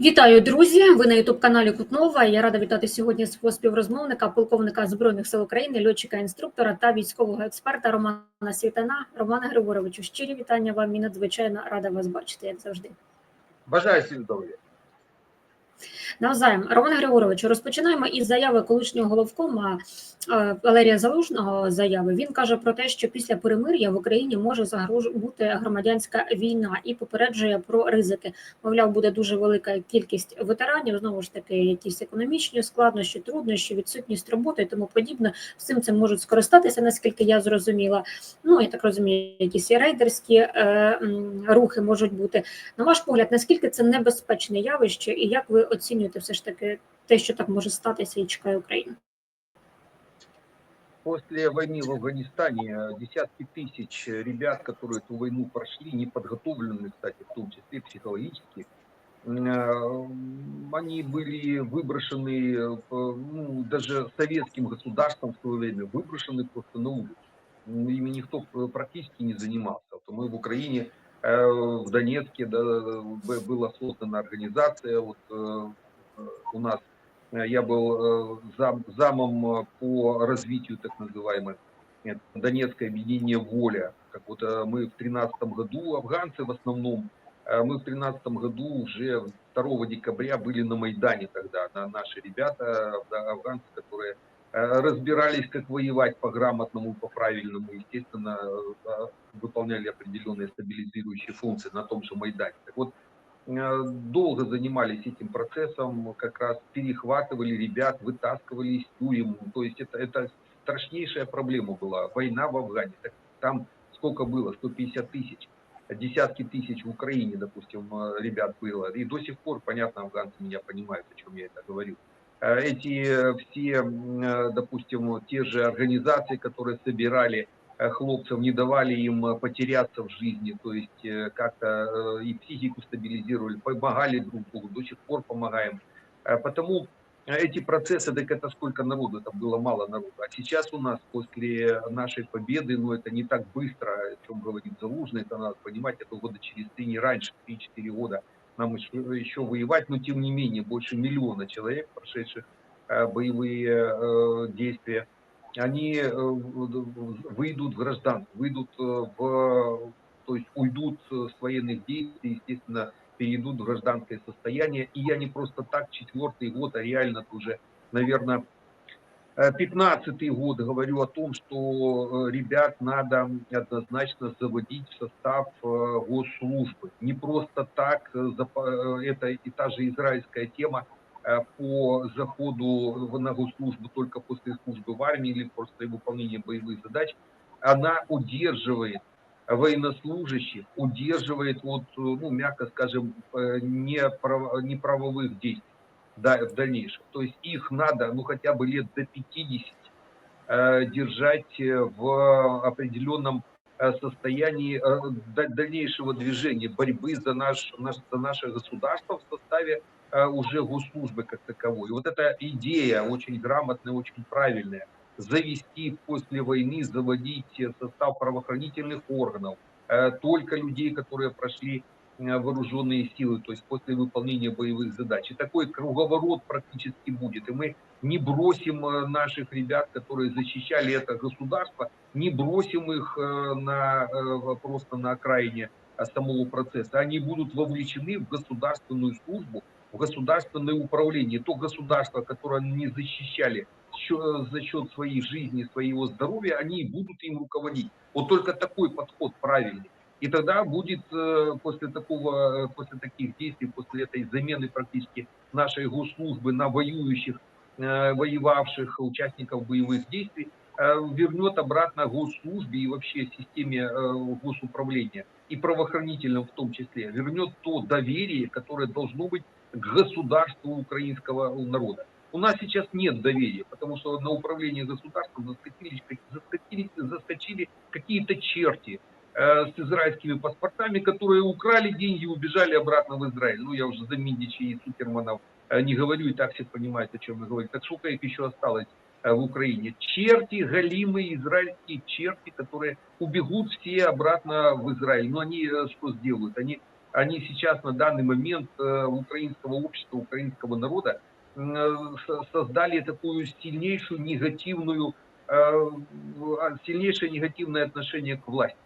Вітаю, друзі! Ви на ютуб-каналі Кутнова. Я рада вітати сьогодні свого співрозмовника, полковника збройних сил України, льотчика, інструктора та військового експерта Романа Світана. Романа Григоровичу, щирі вітання вам і надзвичайно рада вас бачити, як завжди. Бажаю всім здоров'я. Навзаєм, Роман Григорович, розпочинаємо із заяви колишнього головкома Валерія Залужного. Заяви він каже про те, що після перемир'я в Україні може загрож бути громадянська війна і попереджує про ризики. Мовляв, буде дуже велика кількість ветеранів. Знову ж таки, якісь економічні складнощі, труднощі, відсутність роботи і тому подібне. Всім цим можуть скористатися, наскільки я зрозуміла. Ну я так розумію, якісь рейдерські е, рухи можуть бути. На ваш погляд, наскільки це небезпечне явище, і як ви оцінюєте все ж таки те, що так може статися і чекає Україна? После войны в Афганистане э, десятки тысяч ребят, которые эту войну прошли, неподготовленные, кстати, в том числе психологически, э, они были выброшены, э, ну, даже советским государством в свое время, выброшены просто на улицу. Ну, Ими никто практически не занимался. Вот мы в Украине, э, в Донецке да, была создана организация, вот э, у нас Э, Я был э, зам, замом э, по развитию так называемой э, Донецкое объединение «Воля». Как вот э, мы в 2013 году, афганцы в основном, э, мы в 2013 году уже 2 декабря были на Майдане тогда. На- Наши ребята, афганцы, которые э, разбирались, как воевать по грамотному, по правильному, естественно, э, выполняли определенные стабилизирующие функции на том же Майдане. Так вот, э, долго занимались этим процессом, как раз перехватывали ребят, вытаскивали из тюрем. То есть это, это страшнейшая проблема была. Война в Афгане. Так Там сколько было? 150 тысяч. Десятки тысяч в Украине, допустим, э, ребят было. И до сих пор, понятно, афганцы меня понимают, о чем я это говорю. Э, Эти э, все, э, допустим, те же организации, которые собирали хлопцев, не давали им потеряться в жизни, то есть как-то и психику стабилизировали, помогали друг другу, до сих пор помогаем. Потому эти процессы, так это сколько народу, это было мало народу. А сейчас у нас после нашей победы, ну это не так быстро, о чем говорит Залужный, это надо понимать, это года через три, не раньше, 3-4 года нам еще, еще воевать, но тем не менее больше миллиона человек, прошедших э, боевые э, действия, они э, выйдут в гражданство, выйдут в, то есть уйдут с военных действий, естественно, перейдут в гражданское состояние. И я не просто так четвертый год, а реально уже, наверное, пятнадцатый год говорю о том, что э, ребят надо однозначно заводить в состав э, госслужбы. Не просто так, э, э, это и та же израильская тема э, по заходу на госслужбу только после службы в армии или после выполнения боевых задач, она удерживает военнослужащих, удерживает от, э, ну, мягко скажем, э, неправ- неправовых действий да, в дальнейшем. То есть их надо, ну, хотя бы лет до 50 э, держать э, в определенном э, состоянии э, да- дальнейшего движения, борьбы за, наш, наш, за наше государство в составе уже госслужбы как таковой. Вот эта идея очень грамотная, очень правильная. Завести после войны, заводить состав правоохранительных органов, только людей, которые прошли вооруженные силы, то есть после выполнения боевых задач. И такой круговорот практически будет. И мы не бросим э, наших ребят, которые защищали это государство, не бросим их э, на, э, просто на окраине э, самого процесса. Они будут вовлечены в государственную службу, в государственное управление. То государство, которое они защищали за счет своей жизни, своего здоровья, они будут им руководить. Вот только такой подход правильный. И тогда будет э, после такого, э, после таких действий, после этой замены практически нашей госслужбы на воюющих, э, воевавших участников боевых действий, вернет обратно госслужбе и вообще системе госуправления и правоохранительным в том числе, вернет то доверие, которое должно быть к государству украинского народа. У нас сейчас нет доверия, потому что на управление государством заскочили, заскочили, заскочили какие-то черти, с израильскими паспортами, которые украли деньги и убежали обратно в Израиль. Ну, я уже за Миндичи и Суперманов э, не говорю, и так все понимают, о чем я говорю. Так сколько их еще осталось э, в Украине? Черти, галимые израильские черти, которые убегут все обратно в Израиль. Но они э, что сделают? Они они сейчас на данный момент э, украинского общества, украинского народа э, со- создали такую сильнейшую негативную, э, а, сильнейшее негативное отношение к власти.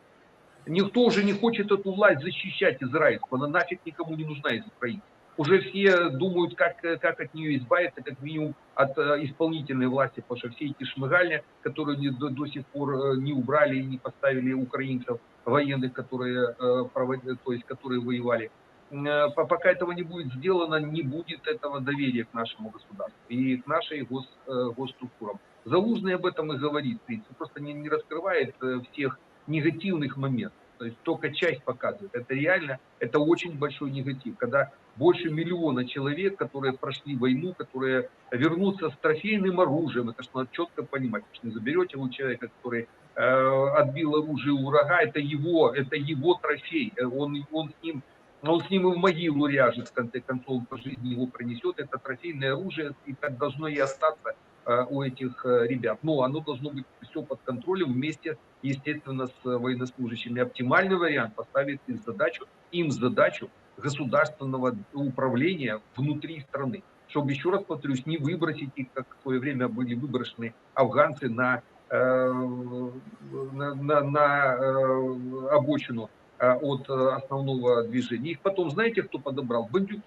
Никто уже не хочет эту власть защищать израильскую, она нафиг никому не нужна из Украины. Уже все думают, как, как от нее избавиться, как минимум от э, исполнительной власти, потому что все эти шмыгальня, которые до, до сих пор э, не убрали и не поставили украинцев военных, которые, э, проводили, то есть, которые воевали, по- пока этого не будет сделано, не будет этого доверия к нашему государству и к нашей гос, госструктурам. Залужный об этом и говорит, в принципе, просто не, не раскрывает всех негативных моментов. То есть только часть показывает. Это реально, это очень большой негатив. Когда больше миллиона человек, которые прошли войну, которые вернутся с трофейным оружием, это что надо четко понимать. Что не заберете вы человека, который э, отбил оружие у врага, это его, это его трофей. Э, Он, он с ним он с ним и в могилу ряжет, в конце концов, по жизни его пронесет. Это трофейное оружие, и так должно и остаться у этих э, ребят. Но оно должно быть все под контролем вместе, естественно, с э, военнослужащими. Оптимальный вариант поставить им задачу, им задачу государственного управления внутри страны. Чтобы, еще раз повторюсь, не выбросить их, как в свое время были выброшены афганцы на, э, на, на, на, э, обочину э, от э, основного движения. Их потом, знаете, кто подобрал? Бандюки.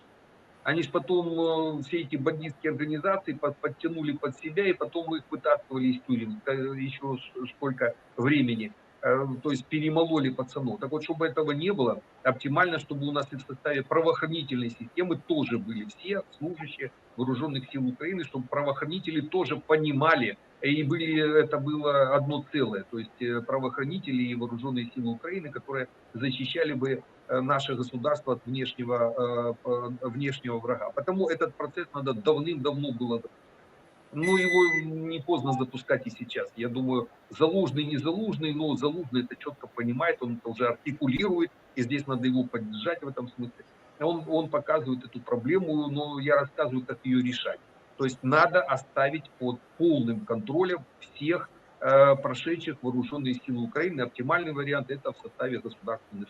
Они же потом, э, все эти бандитские организации под- подтянули под себя, и потом их вытаскивали из тюрем э, еще сколько времени. Э, То есть перемололи пацанов. Так вот, чтобы этого не было, оптимально, чтобы у нас и в составе правоохранительной системы тоже были все служащие вооруженных сил Украины, чтобы правоохранители тоже понимали, и были, это было одно целое, то есть правоохранители и вооруженные силы Украины, которые защищали бы наше государство от внешнего, э, э, внешнего врага. Потому этот процесс надо давным-давно было. Ну, его не поздно запускать и сейчас. Я думаю, Залужный не Залужный, но Залужный это четко понимает, он это уже артикулирует, и здесь надо его поддержать в этом смысле. Он, он показывает эту проблему, но я рассказываю, как ее решать. То есть надо оставить под полным контролем всех э, прошедших вооруженные силы Украины. Оптимальный вариант это в составе государственных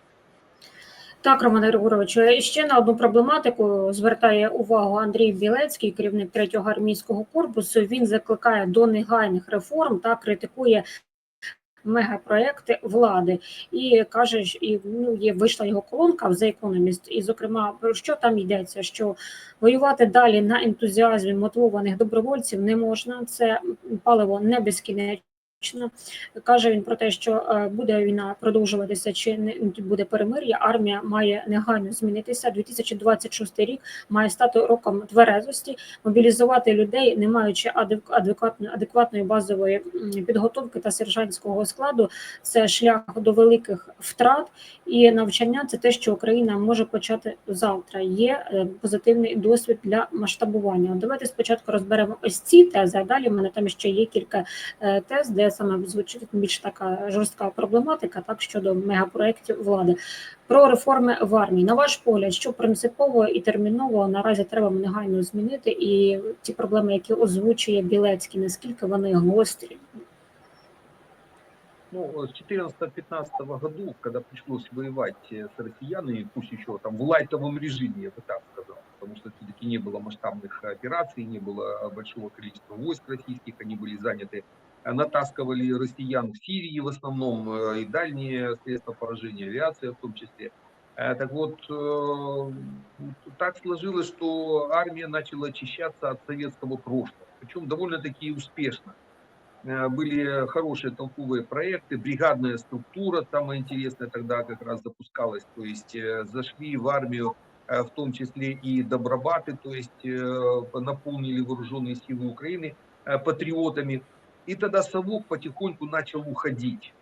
Так, Роман Григорович, е, ще на одну проблематику звертає увагу Андрій Білецький, керівник третього армійського корпусу. Він закликає до негайних реформ та критикує мегапроекти влади і каже, і ну є вийшла його колонка в The Economist, і зокрема про що там йдеться, що воювати далі на ентузіазмі мотивованих добровольців не можна. Це паливо не безкінечне. Каже він про те, що е, буде війна продовжуватися чи не буде перемир'я. Армія має негайно змінитися. 2026 рік має стати роком тверезості, мобілізувати людей, не маючи адек- адекватної адекватної базової підготовки та сержантського складу. Це шлях до великих втрат і навчання. Це те, що Україна може почати завтра. Є е, позитивний досвід для масштабування. Давайте спочатку розберемо ось ці тези. А далі в мене там ще є кілька е, тез, де саме звучить більш така жорстка проблематика, так щодо мегапроєктів влади. Про реформи в армії. На ваш погляд, що принципово і терміново наразі треба негайно змінити, і ті проблеми, які озвучує Білецький, наскільки вони гострі? Ну, с 14-15 году, когда пришлось воевать э, с россиянами, пусть еще там в лайтовом режиме, я бы так сказал, потому что все-таки не было масштабных операций, не было большого количества войск российских, они были заняты, э, натаскивали россиян в Сирии в основном, э, и дальние средства поражения, авиация в том числе. Э, Так вот, э, так сложилось, что армия начала очищаться от советского прошлого, причем довольно-таки успешно. Были хорошие толковые проекты, бригадная структура, самое интересное тогда как раз запускалась, то есть зашли в армию в том числе и добробаты, то есть наполнили вооруженные силы Украины патриотами. И тогда совок потихоньку начал уходить,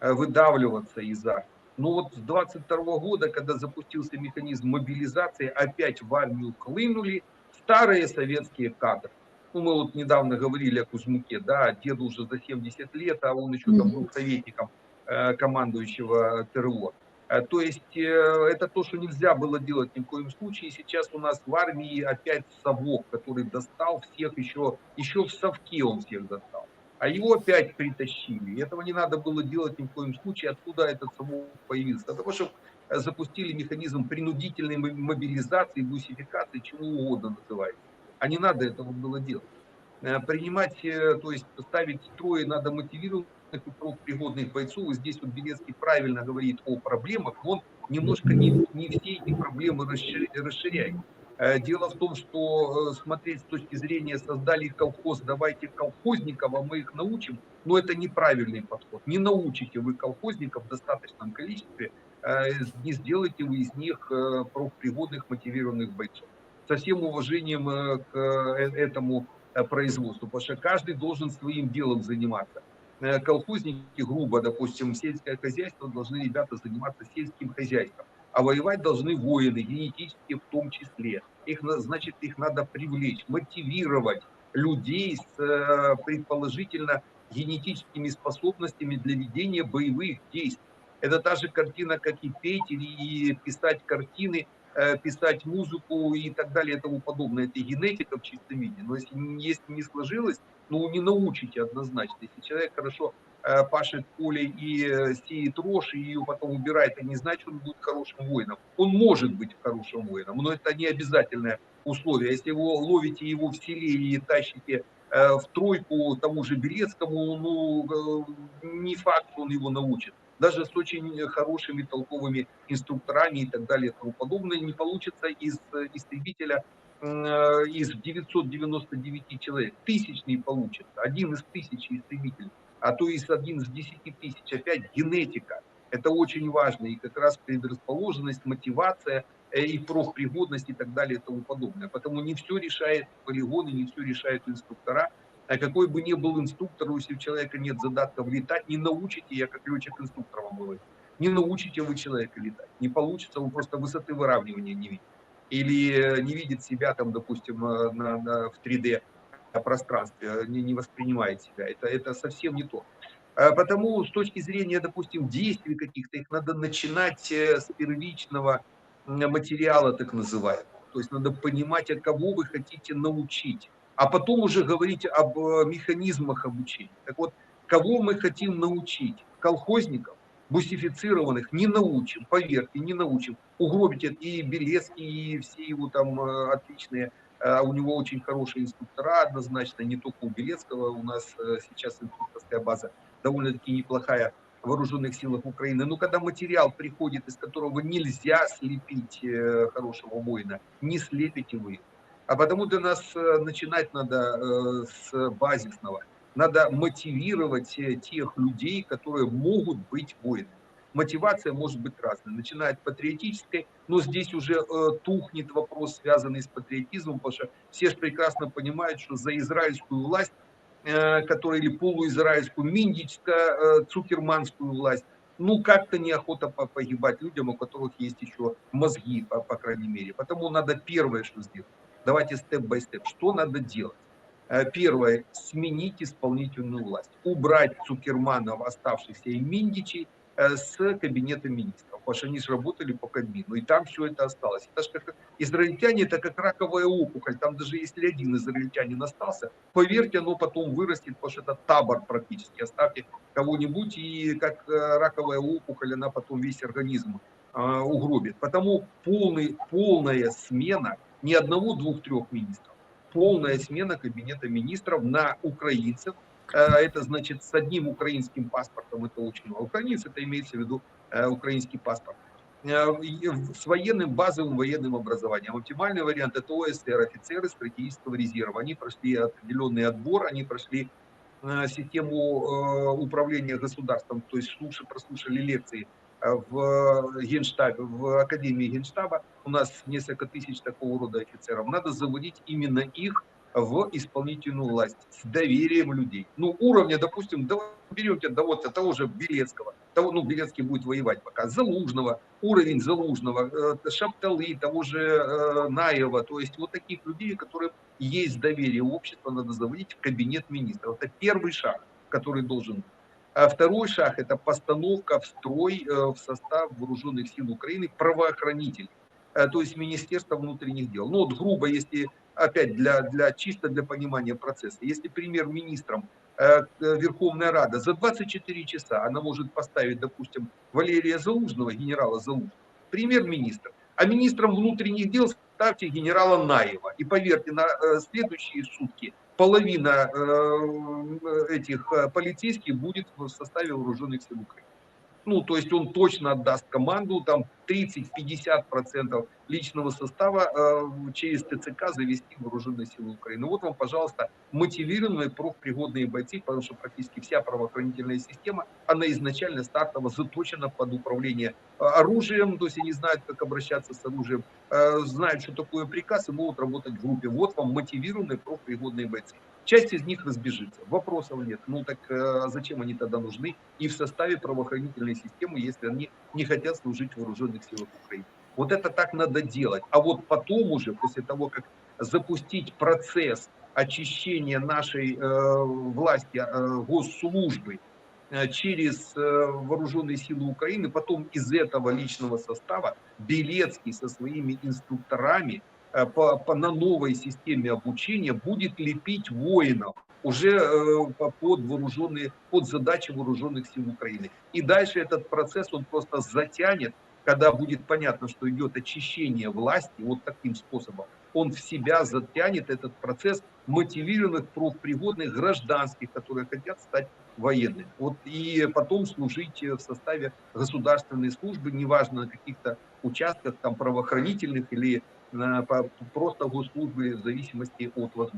э, выдавливаться из армии. Но вот с 22 года, когда запустился механизм мобилизации, опять в армию хлынули старые советские кадры. Ну, мы вот недавно говорили о Кузьмуке, да, деду уже за 70 лет, а он еще там был советником э, командующего ТРО. Э, То есть это то, что нельзя было делать ни в коем случае. Сейчас у нас в армии опять совок, который достал всех еще, еще в совке он всех достал. А его опять притащили. И этого не надо было делать ни в коем случае. Откуда этот совок появился? Потому что э, запустили механизм принудительной мо- мобилизации, бусификации, чего угодно называется. А не надо этого было делать. Э, Принимать, э, то есть ставить строи надо мотивированных и профпригодных бойцов. И здесь вот Белецкий правильно говорит о проблемах, он немножко не, не все эти проблемы расширяет. Э, Дело в том, что э, смотреть с точки зрения создали колхоз, давайте колхозников, а мы их научим, но это неправильный подход. Не научите вы колхозников в достаточном количестве, э, не сделаете вы из них профпригодных мотивированных бойцов. Со всем уважением к этому производству, потому что каждый должен своим делом заниматься. Колхозники, грубо, допустим, сельское хозяйство, должны ребята заниматься сельским хозяйством. А воевать должны воины, генетически в том числе. Их, на- значит, их надо привлечь, мотивировать людей с э, предположительно генетическими способностями для ведения боевых действий. Это та же картина, как и петь или писать картины, э, писать музыку и так далее и тому подобное. Это генетика в чистом виде. Но если, если не сложилось, ну не научите однозначно. Если человек хорошо пашет поле и э, сеет рожь, и ее потом убирает, это не значит, что он будет хорошим воином. Он может быть хорошим воином, но это не обязательное условие. Если вы ловите его в селе и тащите э, в тройку тому же Белецкому, ну, э, не факт, что он его научит. Даже с очень хорошими толковыми инструкторами и так далее и тому подобное не получится из э, истребителя э, из 999 человек. Тысячный получится, один из тысячи истребителей, а то из один из 10 тысяч. Опять генетика. Это очень важно. И как раз предрасположенность, мотивация э, и профпригодность и так далее и тому подобное. Потому не все решает полигоны, не все решают инструктора. А какой бы ни был инструктор, если у человека нет задатков летать, не научите, я как летчик-инструктор вам говорю, не научите вы человека летать. Не получится, он просто высоты выравнивания не видит. Или э, не видит себя там, допустим, э, на, на- в 3D пространстве, э, не, не воспринимает себя. Это, это совсем не то. А Потому с точки зрения, допустим, действий каких-то, их надо начинать э, с первичного материала, так называемого. То есть надо понимать, а кого вы хотите научить. А потом уже говорить об э, механизмах обучения. Так вот, кого мы хотим научить? Колхозников, бусифицированных не научим, поверьте, не научим. Угробить и Белецкий, и все его там отличные, у него очень хорошие инструктора однозначно, не только у Белецкого, у нас э, сейчас инструкторская база довольно-таки неплохая в вооруженных силах Украины. Но когда материал приходит, из которого нельзя слепить э, хорошего воина, не слепите вы. А потому для нас э, начинать надо с базисного. Надо мотивировать тех людей, которые могут быть воинами. Мотивация может быть разной, начиная от патриотической, но здесь уже э, тухнет вопрос, связанный с патриотизмом, потому что все же прекрасно понимают, что за израильскую власть э, которая или полуизраильскую, миндичско-цукерманскую власть. Ну, как-то неохота по- погибать людям, у которых есть еще мозги, по, по крайней мере. Потому надо первое, что сделать. Давайте степ-бай-степ. Что надо делать? Э, Первое, сменить исполнительную власть. Убрать Цукерманов, оставшихся и Миндичей, э, с кабинета министров, потому что они же работали по Кабмину, и там все это осталось. Это как израильтяне, это как раковая опухоль, там даже если один израильтянин остался, поверьте, оно потом вырастет, потому что это табор практически, оставьте кого-нибудь, и как э, раковая опухоль, она потом весь организм э, угробит. Потому полный, полная смена не одного, двух, трех министров, полная смена кабинета министров на украинцев, Э, это значит с одним украинским паспортом, это очень мало. Украинец, это имеется в виду э, украинский паспорт. Э, С военным, базовым военным образованием. Оптимальный вариант это ОСР, офицеры стратегического резерва. Они прошли определенный отбор, они прошли э, систему э, управления государством, то есть слушали, прослушали лекции э, в Генштабе, в Академии Генштаба. У нас несколько тысяч такого рода офицеров. Надо заводить именно их в исполнительную власть с доверием людей. Ну, уровня, допустим, берете вот того же Белецкого, того, ну, Белецкий будет воевать пока, Залужного, уровень Залужного, э, Шапталы, того же э, Наева, то есть вот таких людей, которые есть доверие общества, надо заводить в кабинет министров. Это первый шаг, который должен быть. А второй шаг – это постановка в строй, э, в состав вооруженных сил Украины правоохранителей, то есть Министерство внутренних дел. Ну вот грубо, если опять для, для чисто для понимания процесса, если премьер-министром э, Верховная Рада за 24 часа она может поставить, допустим, Валерия Залужного, генерала Залужного, премьер-министр. А министром внутренних дел ставьте генерала Наева. И поверьте, на э, следующие сутки половина э, этих э, полицейских будет в составе вооруженных сил Украины. Ну, то есть он точно отдаст команду, там 30-50% личного состава э, через ТЦК завести вооруженные силы Украины. Вот вам, пожалуйста, мотивированные профпригодные бойцы, потому что практически вся правоохранительная система, она изначально стартово заточена под управление э, оружием, то есть они знают, как обращаться с оружием, э, знают, что такое приказ и могут работать в группе. Вот вам мотивированные профпригодные бойцы. Часть из них разбежится, вопросов нет. Ну так э, зачем они тогда нужны и в составе правоохранительной системы, если они не хотят служить в вооруженных силах Украины? Вот это так надо делать. А вот потом уже, после того, как запустить процесс очищения нашей э, власти, э, госслужбы э, через э, вооруженные силы Украины, потом из этого личного состава Белецкий со своими инструкторами по, по, на новой системе обучения будет лепить воинов уже э, под вооруженные, под задачи вооруженных сил Украины. И дальше этот процесс он просто затянет, когда будет понятно, что идет очищение власти вот таким способом. Он в себя затянет этот процесс мотивированных профпригодных гражданских, которые хотят стать военными. Вот и потом служить в составе государственной службы, неважно на каких-то участках там правоохранительных или просто госслужби в зависимості від можливості.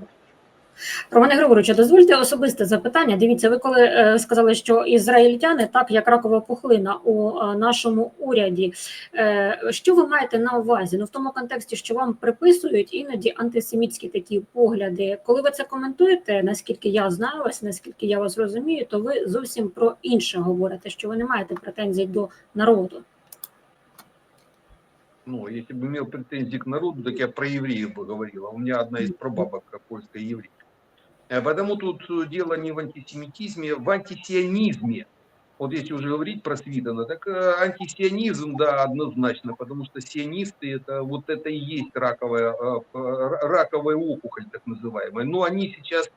Романе Григоровичу, дозвольте особисте запитання. Дивіться, ви коли е, сказали, що ізраїльтяни так як ракова пухлина у е, нашому уряді. Е, що ви маєте на увазі? Ну в тому контексті, що вам приписують іноді антисемітські такі погляди. Коли ви це коментуєте, наскільки я знаю вас, наскільки я вас розумію, то ви зовсім про інше говорите, що ви не маєте претензій до народу. Ну, если бы имел претензии к народу, так я про евреев бы говорил. А у меня одна из прабабок польская еврейка. Э, потому тут дело не в антисемитизме, в антисионизме. Вот если уже говорить про Свидана, так э, антисионизм, да, однозначно, потому что сионисты, это вот это и есть раковая, э, раковая опухоль, так называемая. Но они сейчас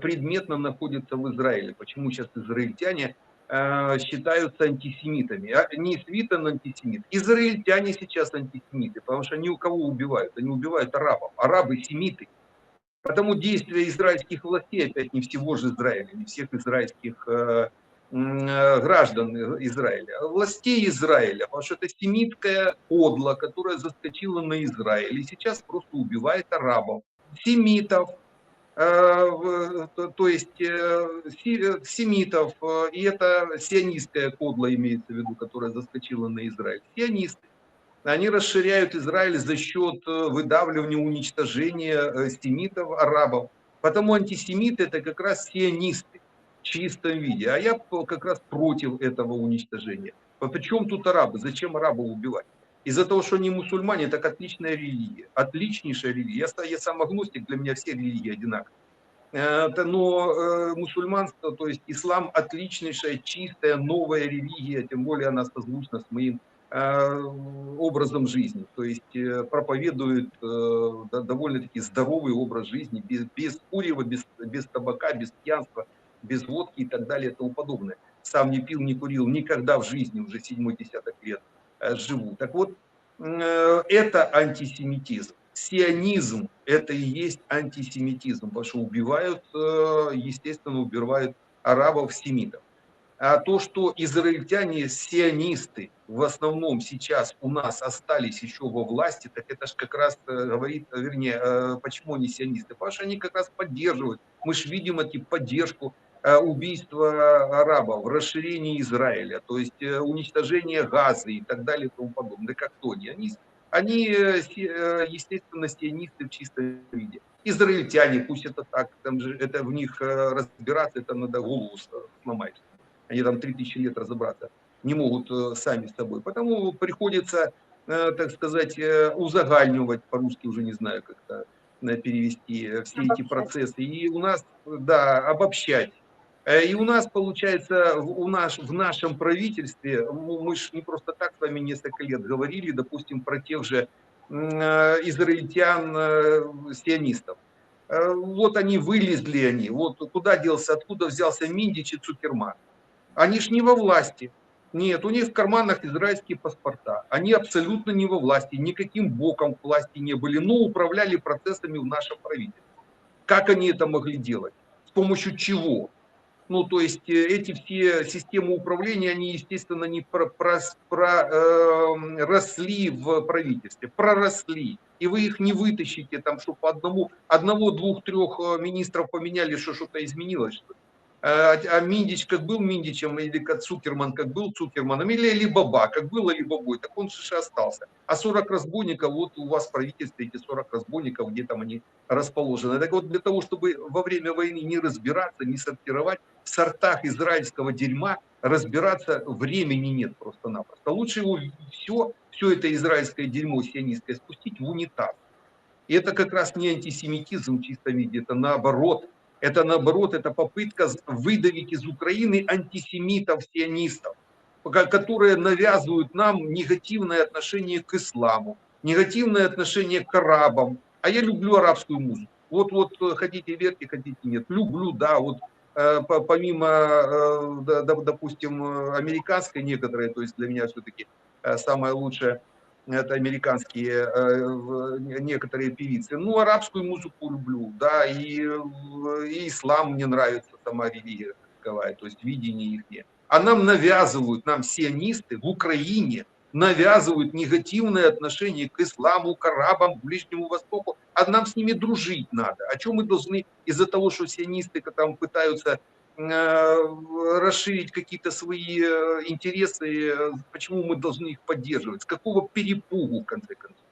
предметно находятся в Израиле. Почему сейчас израильтяне Э, считаются антисемитами. А не Свитон антисемит. Израильтяне сейчас антисемиты, потому что они у кого убивают? Они убивают арабов. Арабы семиты. Потому действия израильских властей, опять не всего же Израиля, не всех израильских э, э, граждан Израиля, а властей Израиля, потому что это семитская подла, которая заскочила на Израиль и сейчас просто убивает арабов, семитов, Э, то есть э, семитов, э, и это сионистская кодла имеется в виду, которая заскочила на Израиль. Сионисты. Они расширяют Израиль за счет выдавливания, уничтожения семитов, арабов. Потому антисемиты это как раз сионисты в чистом виде. А я как раз против этого уничтожения. Причем тут арабы? Зачем арабов убивать? Из-за того, что они мусульмане, так отличная религия. Отличнейшая религия. Я, я сам агностик, для меня все религии одинаковые. Э, но э, мусульманство, то есть ислам отличнейшая, чистая, новая религия, тем более она созвучна с моим э, образом жизни. То есть проповедует довольно-таки здоровый образ жизни, без, без курева, без, без табака, без пьянства, без водки и так далее и тому подобное. Сам не пил, не курил никогда в жизни, уже седьмой десяток лет живу. Так вот, это антисемитизм. Сионизм – это и есть антисемитизм, потому что убивают, естественно, убивают арабов, семитов. А то, что израильтяне, сионисты, в основном сейчас у нас остались еще во власти, так это же как раз говорит, вернее, почему они сионисты? Потому что они как раз поддерживают. Мы же видим эти поддержку Э, убийство арабов, расширение Израиля, то есть э, уничтожение Газы и так далее и тому подобное. Как то они? Они, они э, естественно, сионисты в чистом виде. Израильтяне, пусть это так, там же, это в них разбираться, это надо голову сломать. Они там 3000 лет разобраться не могут сами с собой. Потому приходится, так сказать, узагальнивать, по-русски уже не знаю, как это перевести все эти процессы. И у нас, да, обобщать Э, и у нас, получается, у нас, в нашем правительстве, мы же не просто так с вами несколько лет говорили, допустим, про тех же э, израильтян, э. Вот они вылезли, они, вот куда делся, откуда взялся Миндич и Цукерман. Они ж не во власти. Нет, у них в карманах израильские паспорта. Они абсолютно не во власти, никаким боком к власти не были, но управляли процессами в нашем правительстве. Как они это могли делать? С помощью чего? Ну, то есть э, эти все системы управления, они, естественно, не про, про, про, э, росли в правительстве, проросли. И вы их не вытащите, там, что по одному, одного, двух, трех э, министров поменяли, что что-то изменилось. Что. А а Миндич как был Миндичем, или как Цукерман как был Цукерманом, или Алибаба как был Алибабой, так он же остался. А 40 разбойников, вот у вас в правительстве эти 40 разбойников, где там они расположены. Так вот, для того, чтобы во время войны не разбираться, не сортировать, сортах израильского дерьма разбираться времени нет просто-напросто. Лучше его все, все это израильское дерьмо сионистское спустить в унитаз. И это как раз не антисемитизм в чистом виде, это наоборот. Это наоборот, это попытка выдавить из Украины антисемитов-сионистов, которые навязывают нам негативное отношение к исламу, негативное отношение к арабам. А я люблю арабскую музыку. Вот, вот хотите верьте, хотите нет. Люблю, да, вот э, помимо, э, допустим, американской некоторые, то есть для меня все-таки э, самое лучшее это американские э, некоторые певицы. Ну, арабскую музыку люблю, да, и, и ислам мне нравится, сама религия таковая, то есть видение их. А нам навязывают, нам сионисты в Украине навязывают негативное отношение к исламу, к арабам, к Ближнему Востоку, а нам с ними дружить надо. О чем мы должны из-за того, что сионисты там пытаются расширить какие-то свои э, интересы, э, почему мы должны их поддерживать, с какого перепугу, в конце концов.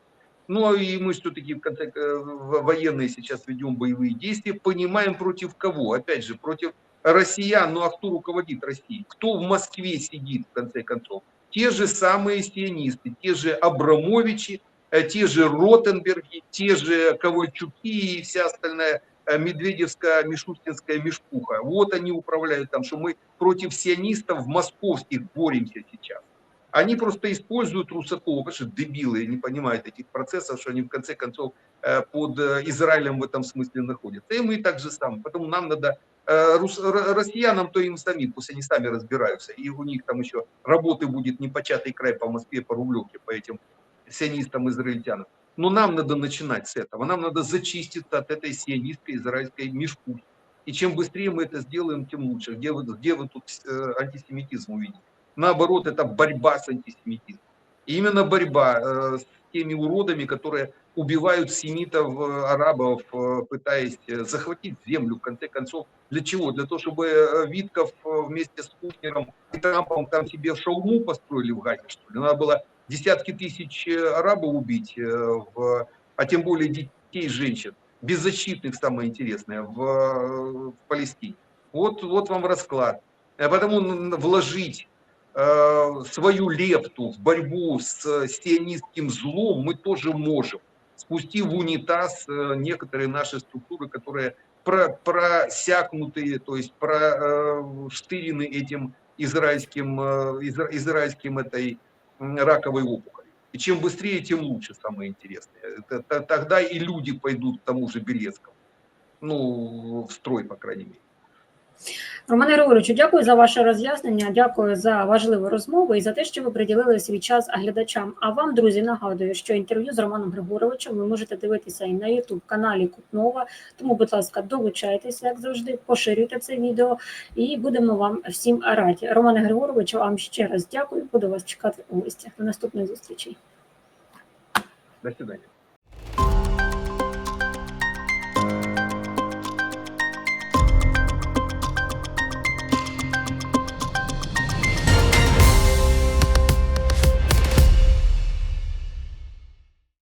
Ну и мы все-таки в конце э, военные сейчас ведем боевые действия, понимаем против кого, опять же, против россиян, ну а кто руководит Россией, кто в Москве сидит, в конце концов, те же самые сионисты, те же Абрамовичи, те же Ротенберги, те же Ковальчуки и вся остальная Э, медведевская, мишустинская мешпуха. Вот они управляют там, что мы против сионистов московских боремся сейчас. Они просто используют Русакова, что дебилы не понимают этих процессов, что они в конце концов э, под э, Израилем в этом смысле находятся. И мы так же самое. Поэтому нам надо россиянам, то им самим, пусть они сами разбираются. И у них там еще работы будет непочатый край по Москве, по Рублевке, по этим сионистам, израильтянам. Но нам надо начинать с этого. Нам надо зачиститься от этой сионистской израильской мешку. И чем быстрее мы это сделаем, тем лучше. Где вы, где вы тут э, антисемитизм увидите? Наоборот, это борьба с антисемитизмом. Именно борьба э, с теми уродами, которые убивают семитов, э, арабов, пытаясь захватить землю, в конце концов. Для чего? Для того, чтобы Витков вместе с Путиным и Трампом там себе шаурму построили в Газе, что ли? Надо было десятки тысяч э, арабов убить, э, в, а тем более детей, женщин, беззащитных, самое интересное, в, в Палестине. Вот, вот вам расклад. А потому вложить э, свою лепту в борьбу с сионистским злом мы тоже можем, спустив в унитаз э, некоторые наши структуры, которые про, просякнутые, то есть проштырены э, этим израильским, э, изра, израильским этой раковой опухоли. И чем быстрее, тем лучше, самое интересное. Тогда и люди пойдут к тому же Белецкому. Ну, в строй, по крайней мере. Романе Григоровичу, дякую за ваше роз'яснення, дякую за важливу розмову і за те, що ви приділили свій час глядачам. А вам, друзі, нагадую, що інтерв'ю з Романом Григоровичем ви можете дивитися і на youtube каналі Кутнова. Тому, будь ласка, долучайтеся, як завжди, поширюйте це відео, і будемо вам всім раді. Романе Григоровичу, вам ще раз дякую. Буду вас чекати у гостях. До наступної зустрічі. До свидания.